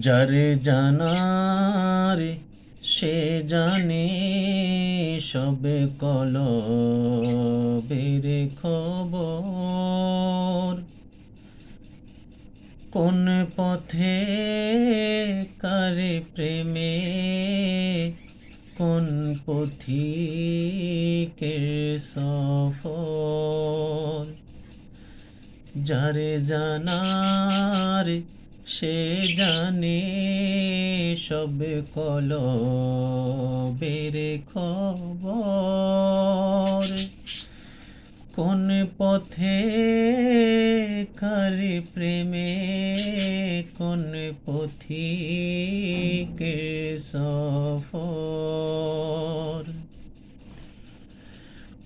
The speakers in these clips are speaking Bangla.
যারে জানার সে জানে সবে কল বেরে খবর। কোন পথে কারে প্রেমে, কোন পথিকের সফর। যারে জানার সে জানে সব কল বেরে খবর। কোন পথে কারে প্রেমে, কোন পথিকে সফর।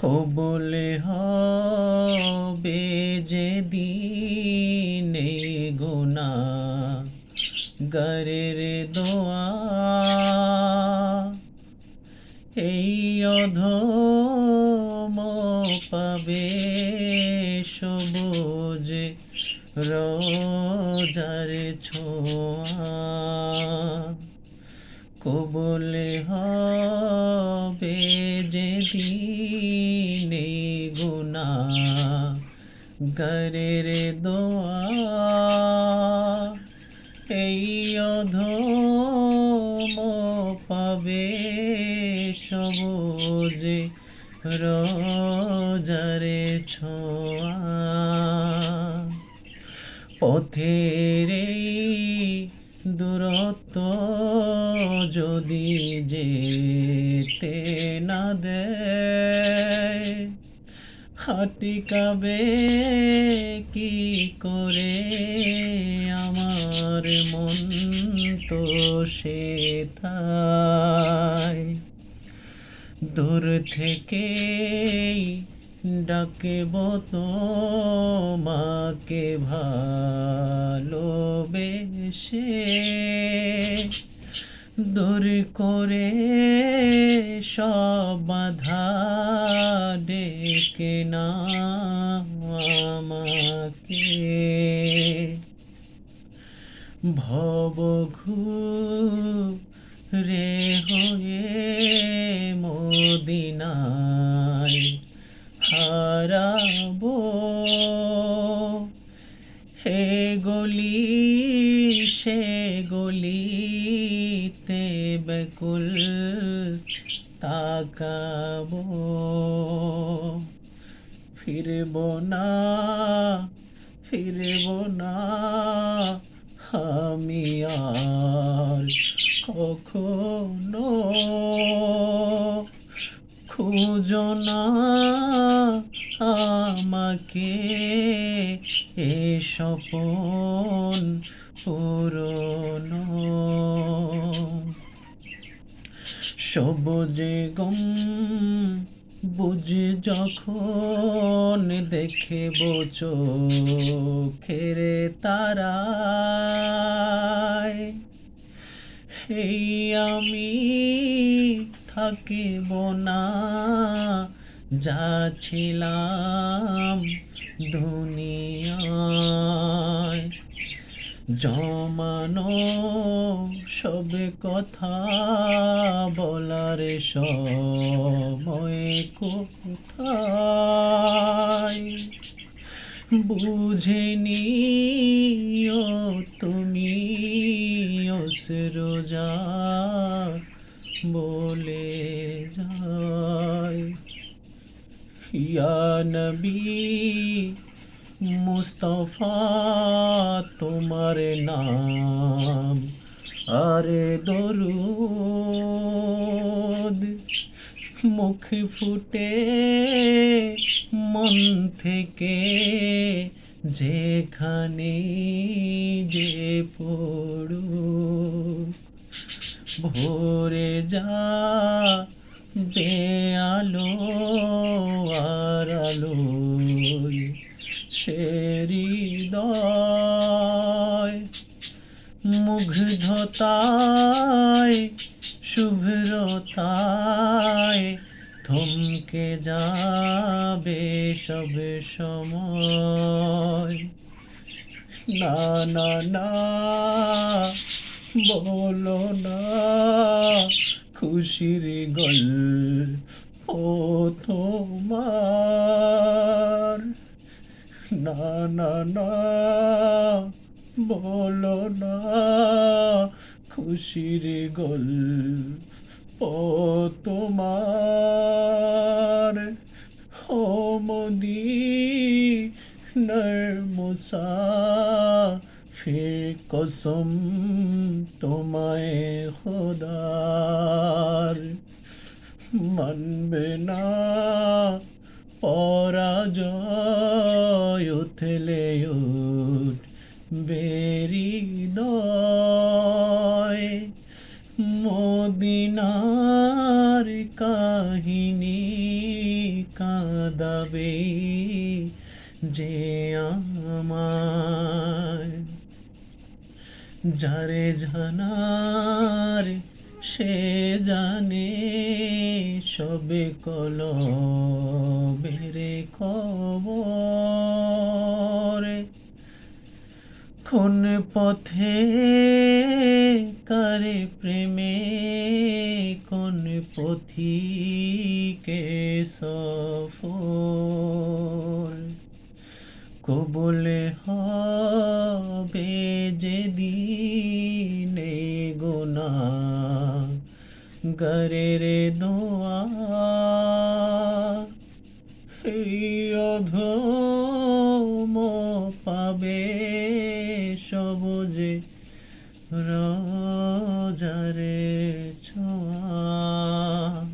কবলে হবে যে গরের দোয়া। এই অধম পাবে সবুজ রোজার ছোঁয়া। কবলে হবে যে দিনে গুনা গরের দোয়া। এই অধম পাবে সবুজ রোজারে ছোঁয়া। পথের দূরত্ব যদি যেতে না দেয় হাটিকাবে কি করে আমার মন তো সে দূর থেকেই ডাকব তোমাকে ভালোবেসে। দূর করে সব বাধা ডেকে না আমাকে। ভব রে হয়ে মদিনায় হারাবো। হে গলি সে গলিতে বেকুল তাকাবো ফিরব না ফিরব না আমি আর কখনো খুঁজো না আমাকে এ স্বপন পুরনো সবুজে গম বুঝে যখন দেখব চোখের তারায় এই আমি থাকিব না যা ছিলাম দুনিয়ায়। জমানো সব কথা বলার সময় কোথায়? বুঝেনি ও তুমি রোজা বলে যায়। ইয়া নবী মুস্তফা, তোমার নাম। আরে দরুদ, মুখ ফুটে মন থেকে যেখানে যে পড়ু ভোরে যা বেআলো আর আলোয় সে হৃদয় মুগ্ধতায়, শুভ্রতায় থমকে যাবে সব সময়। না না না, বলো না, খুশির গল্প তোমার। না না না, বলো না, খুশির গল্প তোমার। ও নরমুসা, ফির কসম তোমায় খোদার। মানবে না পরাজয় উঠলে উঠ বেরি দয়। মদিনার কাহিনী কাঁদাবে যে আমায় যারে জানার সে জানে সবে কল বেরে খবর কোন পথে কারে প্রেমে কোন পথিকে সফর কবলে হবে যেদিনে গোনা গরের দোয়া এই অধম পাবে সবজে রজারে ছোঁয়া।